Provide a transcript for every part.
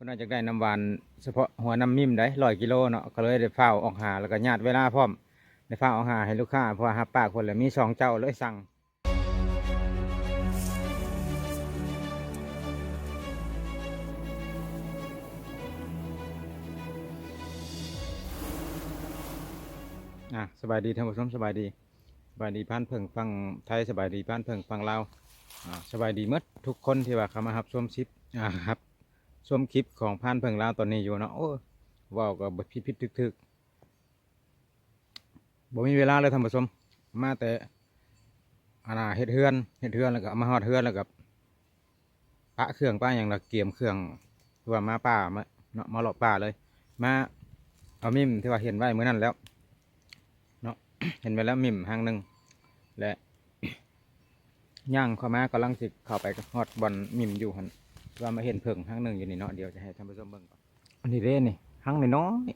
พิ่นน่าจะได้น้ำหวานเฉพาะหัวน้ำมิ่มได้ร้อยกิโลเนาะก็เลยได้เฝ้าออกหาแล้วก็ญาติเวลาพร้อมได้เฝ้าออกหาให้ลูกค้าเพราะหาปากคนแหละมีสองเจ้าเลยสั่งอะสบายดีท่านผู้ชมสบายดีสบายดีพานเพิ่งฟังไทยสบายดีพานเพิ่งฟังลาวอ่าสบายดีหมดทุกคนที่ว่าเขามารับชมชิปอ่าครับ ชมคลิปของพานเพิงลาวตอนนี้อยู่เนาะโอ้ว้าวก็บพิดพิดทึกทึกบ่มีเวลาเลยท่านผู้ชมมาแต่อาณาเฮ็ดเฮือนเฮ็ดเฮือนแล้วก็มาฮอดเฮือนแล้วก็ปะเครื่องป้าอย่างละเกียมเครื่องคือว่ามาป่ามาเนาะมาหลอกป่าเลย มาเอามิมที่ว่าเห็นไว้เมื่อนั้นแล้วเนาะเห็นไปแล้วมิมหางหนึ่งและย่างข้ามากำลังสิเข้าไปฮอดบอลมิมอยู่หัน ว่ามาเห็นเพิ่งห้างหนึ่งอยู่นี่เนาะเดี๋ยวจะให้ท่านผู้ชมเบิ่งก่อนอันนี้เด้นี่ห้างน้อย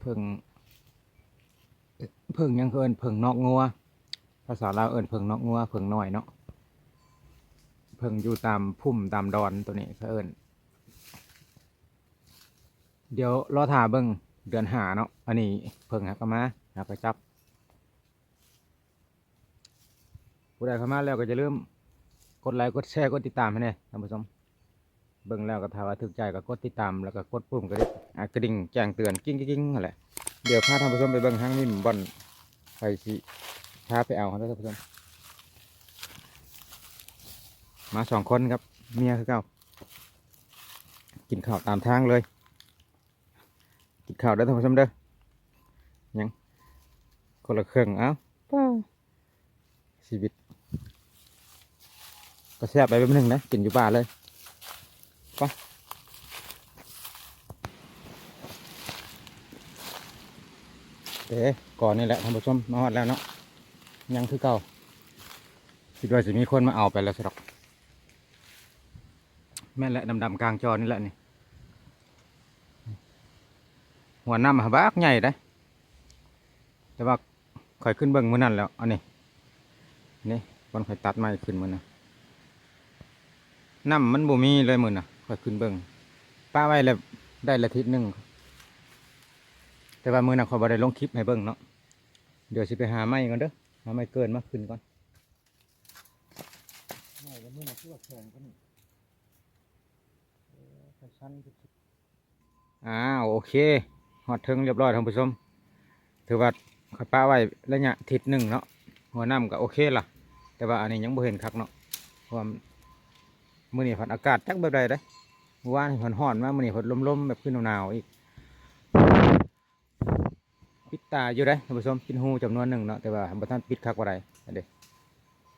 เพิ่งเอ่อเพิ่งยังเอินเพิ่งนอกงัวภาษาลาวเอินเพิ่งนอกงัวเพิ่งน้อยเนาะเพิ่งอยู่ตามพุ่มตามดอนตัวนี้เขาเอินเดี๋ยวรอถ่าเบิ่งเดือนหาเนาะอันนี้เพิ่งหักมาหักไปจับผู้ใดเข้ามาแล้วก็จะเริ่ม กดไลค์กดแชร์กดติดตามให้แน่ท่านผู้ชมเบิ่งแล้วก็ถ้าว่าถึกใจก็กดติดตามแล้วก็กดปุ่มกระดิ่งอะกระดิ่งแจ้งเตือนกิ้งกิ้งๆนั่นแหละเดี๋ยวพาท่านผู้ชมไปเบิ่งห้างนิ่มบอนไปสิพาไปเอาครับท่านผู้ชมมาสองคนครับเมียคือเก่ากินข้าวตามทางเลย กินข้าวเด้อท่านผู้ชมเด้อยังคนละเครื่องเอ้าป้าชีวิต ก็แซ่บไปเป็นหนึ่งนะกินอยู่ป่าเลยไปเอ๊ะก่อนนี่แหละท่านผู้ชมมาฮอดแล้วเนาะยังคือเก่าคิดว่าจะมีคนมาเอาไปแล้วสิหรอกแม่แหละดำๆกลางจอนี่แหละนี่หัวน้ำหาบักใหญ่ได้แต่ว่าค่อยขึ้นเบิ้งมือนั่นแล้วอันนี้นี่บอนค่อยตัดไม้ขึ้นมือนะ น้ำมันบ่มีเลยมือน่ะค่อยขึ้นเบิ่งป้าไว้แล้วได้ละทิศหนึ่งแต่ว่ามือน่ะขอยบ่ได้ลงคลิปให้เบิ่งเนาะเดี๋ยวสิไปหาไม้ก่อนเด้อหาไม้เกินมาขึ้นก่อนไม้แล้วมือน่ะคือว่าแข็งกว่านี้เออค่อยชั้นอ้าวโอเคฮอดถึงเรียบร้อยท่านผู้ชมถือว่าข้อยป้าไว้ระยะทิศหนึ่งเนาะหัวน้ำก็โอเคล่ะ แต่ว่าอันนี้ยังบ่เห็นคักเนาะเพราะว่าม อนี้ผันอากาศจักแบบใดได้เมื่อวานผันห่อนมามื่อนี้ผันลมๆแบบขึ้นหนาวๆอีกปิดตาอยู่ได้ท่านผู้ชมปิดหูจำนวนหนึ่งเนาะแต่ว่าบท่านปิดคักว่าไรอันเด้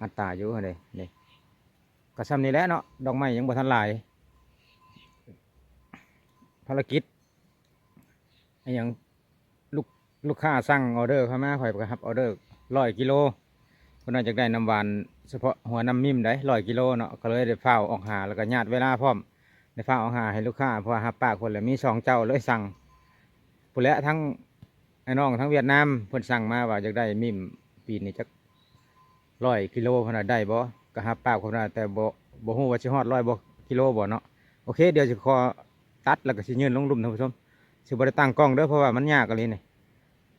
อันตาอยู่อันเด้นี่กระซำนี้แหละเนาะดอกไม้ยังบ่ทันหลายภารกิจไอ้หยังลูกลูกค้าสั่งออเดอร์เข้ามาข่อยก็รับออเดอร์ร้อยกิโล พิ่นน่าจะได้น้ำหวานเฉพาะหัวน้ำมิ่มได้ร้อยกิโลเนาะก็เลยได้เฝ้าออกหาแล้วก็ญาติเวลาพร้อมได้เฝ้าออกหาให้ลูกค้าเพราะว่าหับปากคนแหละมีสองเจ้าเลยสั่งผู้และทั้งไอ้น้องทั้งเวียดนามเพิ่นสั่งมาว่าอยากได้มิ่มปีนี้จักร้อยกิโลขนาดได้บ่ก็หับปากคนน่ะแต่บ่บ่ฮู้ว่าสิฮอดร้อยบ่กิโลบ่เนาะโอเค เดี๋ยวสิขอตัดแล้วก็สิยืนลงลุมท่านผู้ชมสิบ่ได้ตั้งกล้องเด้อเพราะว่ามันยากอะลีนี่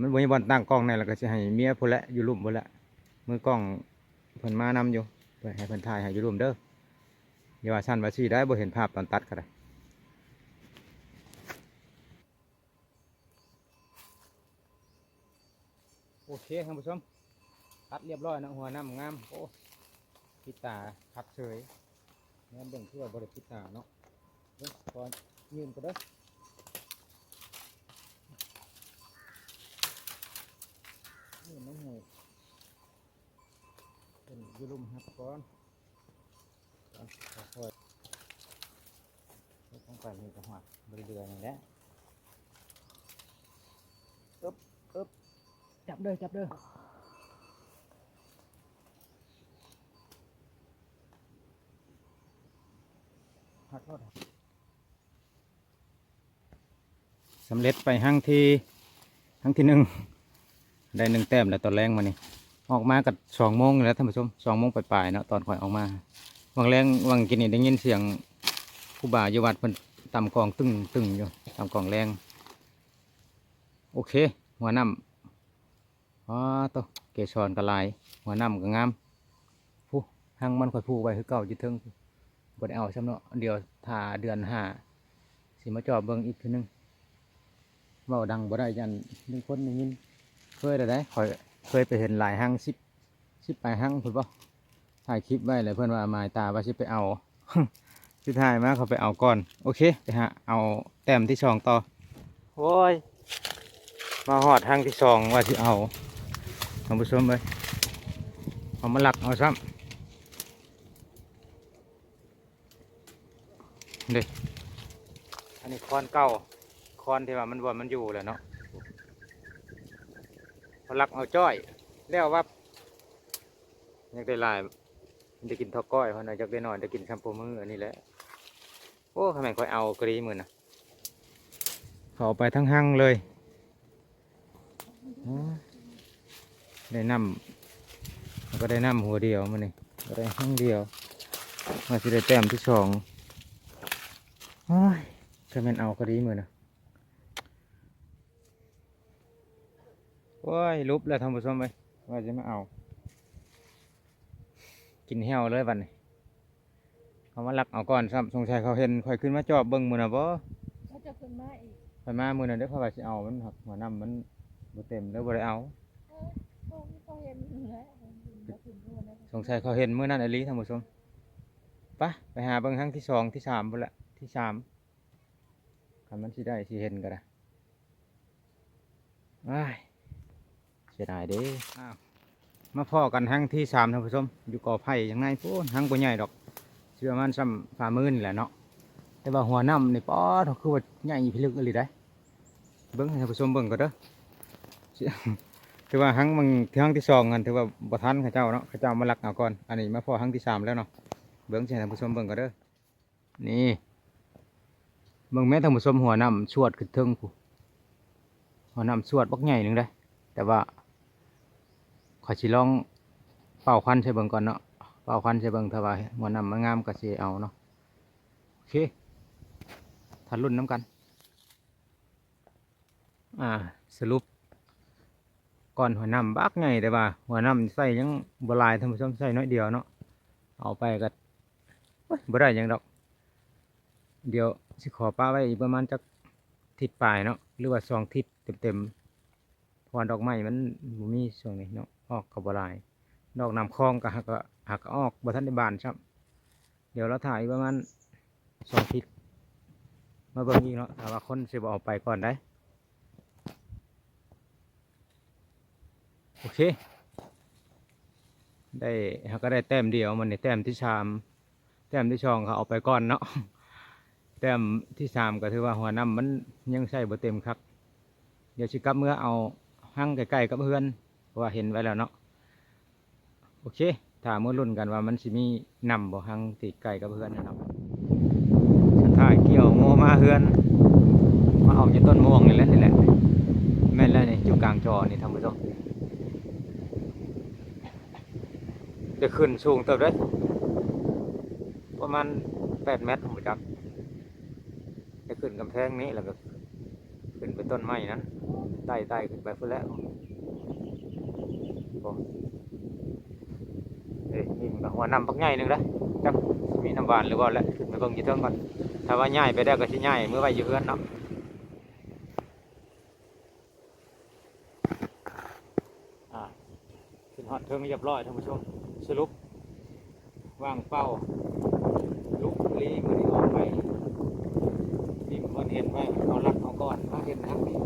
มันบ่มีบ่อนตั้งกล้องในแล้วก็สิให้เมียผู้และอยู่ลุมผู้และ มือกล้องเพิ่นมานำอยู่เพื่อให้เพิ่นถ่ายให้อยู่รวมเด้ออย่าว่าสั้นว่าชี้ได้บ่เห็นภาพตอนตัดก็ได้โอเคท่านผู้ชมตัดเรียบร้อยนะหัวน้ำงามโอ้พิตาพักเฉยงั้นเบิ่งคือว่าบริพิตาเนาะเบิ่งก่อนยืนก็เด้ยืนน้องหว เป็นอยุลุมครับก่อนก่อนค่อยๆต้องไปนี่ก็หักบริเดือนนี่แหละอึ๊บอึ๊บจับเด้อจับเด้อหักรถสำเร็จไปห้างที่ห้างที่หนึ่งได้หนึ่งแต้มแล้วตอนแรงมานี่ ออกมากับสองโมงแล้วท่านผู้ชมสองโมงปลายๆเนาะตอนข่อยออกมาวังแรงวังกินนี่ได้ยินเสียงผู้บ่าวอยู่วัดเพิ่นตำกองตึงตึงอยู่ตำกองแรง โอเค หัวน้ำอ๋อโตะเกสรกระลาย หัวน้ำก็งามผู้หังมันค่อยพูไว้คือเก่าจิตเทิงบดเอาซ้ำเนาะเดี๋ยวถ้าเดือนห้าสิมาจอบเบิ่งอีกทีนึงเว้าดังบ่ได้ยันมีคนได้ยินเคยได้ได้ข่อย เคยไปเห็นหลายห้างสิบสิบปห้างพุ่นบ่ถ่ายคลิปไว้เลยเพื่อนว่ามายตาว่าสิไปเอาสิถ่ายมาเขาไปเอาก่อน โอเคไปหาเอาแต้มที่สองต่อโอ้ยมาหอดทางที่สองว่าสิเอาท่านผู้ชมเลยเอามาหลักเอาซ้ำเด็อันนี้คอนเก่าคอนที่ว่ามันว่ามันอยู่แหละเนาะ เขาลักเอาจ้อยแล้วว่าอยากได้ลายมันจะกินทอก้อยเพราะน่ะอยากได้หน่อยจะกินแชมพูมืออันนี้แหละโอ้ทำไมค่อยเอากรีมือนะเขาไปทั้งห้างเลยได้น้ำแล้วก็ได้น้ำหัวเดียวมันนี่ก็ได้ห้างเดียวมาสิได้แต้มที่สองโอ้ยถ้าแมันเอากรีมือนะ โอ้ยลุบแล้วทำผสมไปว่าจะมาเอา กินเหี่ยวเลยวันนี้เขามาลักเอาก่อนซ้ำสงสัยเขาเห็นค่อยขึ้นมาจอบเบิ้งมือนะบ่เขาจะขึ้นมาอีกไปมามือนั้นเด้อเขาว่าสิเอามันหักหัวน้ำมันบ่เต็มแล้วบ่ได้เอาเออเขาเขาเห็นแล้วเขาขึ้นมาแล้วสงสัยเขาเห็นมือนั้นอลีท่านผู้ชมไปะไปหาเบิ้งครั้งที่สองที่สามพุ่นละที่สามคันมันสิได้สิเห็นก็ได้อ้ายเสียดายเด้มาพ่อกันครั้งที่สามท่านผู้ชม อยู่กอไผ่ยังไงพูนครั้งบ่ใหญ่ดอกเชื่อมันซ้ำฝ่ามือนี่แหละเนาะแต่ว่าหัวน้ำนี่ป๊อดคือว่าใหญ่พิลึกอะไรได้เบิ้งท่านผู้ชมเบิ้งก็เด้อถือว่าครั้งมึงครั้งที่สองกันถือว่าบ่ทันข้าเจ้าเนาะข้าเจ้ามาลักเอาก่อนอันนี้มาพอครั้งที่สามแล้วเนาะเบิ้งให้ท่านผู้ชมเบิ้งก็เด้อนี่เบิ้งแม่ท่านผู้ชมหัวน้ำชวดขึ้นเทิงผู้หัวน้ำชวดบักใหญ่หนึ่งได้แต่ว่า ขอชิลองเป่าควันใส่เบิ้งก่อนเนาะเป่าควันใส่เบิ้งถ้าว่าหัวน้ำมันงามก็สิเอาเนาะโอเคทันรุ่นน้ำกัน อ่าสรุปก่อนหัวน้ำบักไงแต่ว่า หัวน้ำใส่ยังบหลายท่านผู้ชมใส่น้อยเดียวเนาะเอาไปก็บ่ได้ยังดอก เดี๋ยวสิขอป้าไว้อีกประมาณจักทิศปลายเนาะหรือว่าสองทิศเต็มๆ พราะว่าดอกไม้มันบ่มีช่วงนี้เนาะออกกับบหลาย ดอกน้ำคลองก็หักก็หักออกบ่ทันได้บานครับ เดี๋ยวเราถ่ายประมาณสองทิศมาเบิ่งอีกเนาะถ้าว่าคนสิบ่เอาไปก่อนได้โอเค ได้ก็ได้แต้มเดียวมันในแต้มที่สาม แต้มที่สองเขาเอาไปก่อนเนาะแต้มที่สามก็ถือว่าหัวน้ำมันยังใส่บ่เต็มครับ เดี๋ยวชิกับเมื่อเอา หั่งใกล้ๆกับเพื่อนว่าเห็นไว้แล้วเนาะโอเคถ้าเมื่อรุ่นกันว่ามันสิมีนำบ่หั่งติดไก่กับเพื่อนนะครับสุดท้ายเกี่ยวโมมาเฮือน มาเอาอยู่ต้นม่วงนี่แหละนี่แหละแม่นแล้วนี่อยู่กลางจอนี่ท่านผู้ชมจะขึ้นสูงเติบได้ประมาณแปดเมตรผมจักจะขึ้นกำแพงนี้แล้วก็ขึ้นไปต้นไม้นั้น ไต่ไต่ขึ้นไปพุ่นแล้วโอ้เฮ้ยนี่มันก็หัวน้ำปักใหญ่หนึ่งแล้วจักมีน้ำหวานหรือว่าแล้วขึ้นไปเบิ่งยี่เทิงก่อนถ้าว่าใหญ่ไปได้ก็สิใหญ่เมื่อไว้อยู่เพื่อนเนาะอ่าขึ้นฮอดเทิงเรียบร้อยท่านผู้ชมสรุปว่างเป้าลุกลีมันนี่ออกไปนี่มันเห็นไว้เอาลักเอาก่อนมาเห็นทักนี่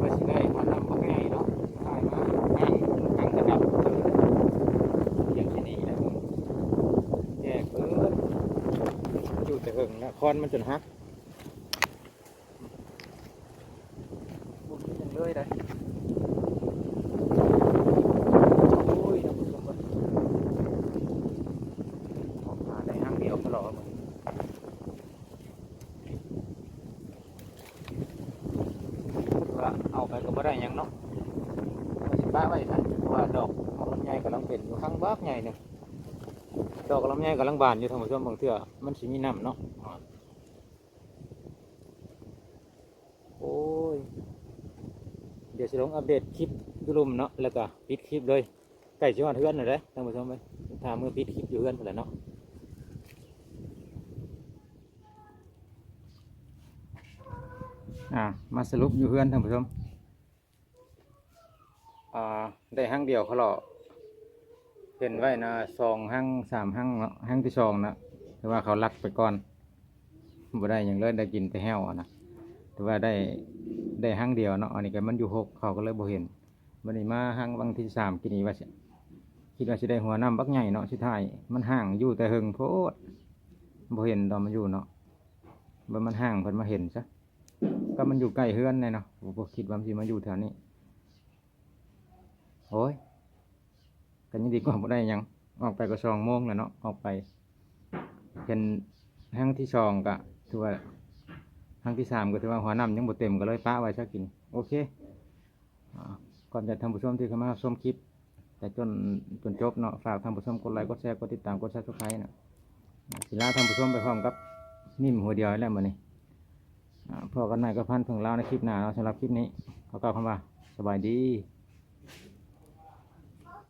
มาสิได้มาทำมาง่ายเนาะถ่ายมานั่งนั่งกระดับอย่างที่นี่แหละแยกเอิ้นอยู่แต่เหิงนะค อนมันจนฮักบุญกันเลยได้เอาไปก็ไม่ได้ยังเนาะสิป้าไว้นะว่าดอกมันใหญ่กำลังเป็นอยู่ข้างบ้าใหญ่หนึ่งดอกลำไยกำลังบานอยู่ทางผู้ชมบางเทื่อมันสิมีน้ำเนาะ โอ้ย เดี๋ยวสิลงอัปเดตคลิปดูลุมเนาะแล้วก็ปิดคลิปเลยใกล้ชิวันเฮือนหน่อยเด้ท่านผู้ชมไปถามเมื่อปิดคลิปอยู่เฮือนเท่าไหร่เนาะอ่ามาสรุปอยู่เฮือนท่านผู้ชมอ่าได้ห้างเดียวเขาหล่อเป็นไว้นะสองห้างสามห้างห้างที่สองนะแต่ว่าเขาลักไปก่อนบ่ได้อย่างเลยได้กินแต่แห้วอะนะ แต่ว่าได้ได้ห้างเดียวเนาะอันนี้ก็มันอยู่หกเขาก็เลยบ่เห็นวันนี้มาห้างบางที่สามกินนี้ว่าคิดว่าสิได้หัวน้ำบักใหญ่เนาะสิท้ายมันห่างอยู่แต่หึงโพดบ่เห็นตอนมันอยู่เนาะบ่มันห่างเพิ่นมาเห็นซะก็มันอยู่ใกล้เฮือนเลยเนาะบ่บ่คิดว่ามันสิมาอยู่แถวนี้โอ้ยกันยังดีกว่าบ่ได้ยังออกไปก็สองโมงแล้วเนาะออกไปเป็นห้างที่สองก็ถือว่า ห้างที่สามก็ถือว่าหัวน้ำยังบ่เต็มก็เลยป้าไว้ชักิน โอเคอ่าก่อนจะทำผู้ชมที่เข้ามาชมคลิป แต่จนจนจบเนาะฝากทำผู้ชมกดไลค์กดแชร์กดติดตามกดซับสไครต์นะศิลาทำผู้ชมไปพร้อมกับนิ่มหัวเดียวแล้วมันนี้อ่พอกันใหม่ก็พันเพิ่งเล่าในคลิปหน้าเนาะสำหรับคลิปนี้ขอกล่าวคำว่าสบายดี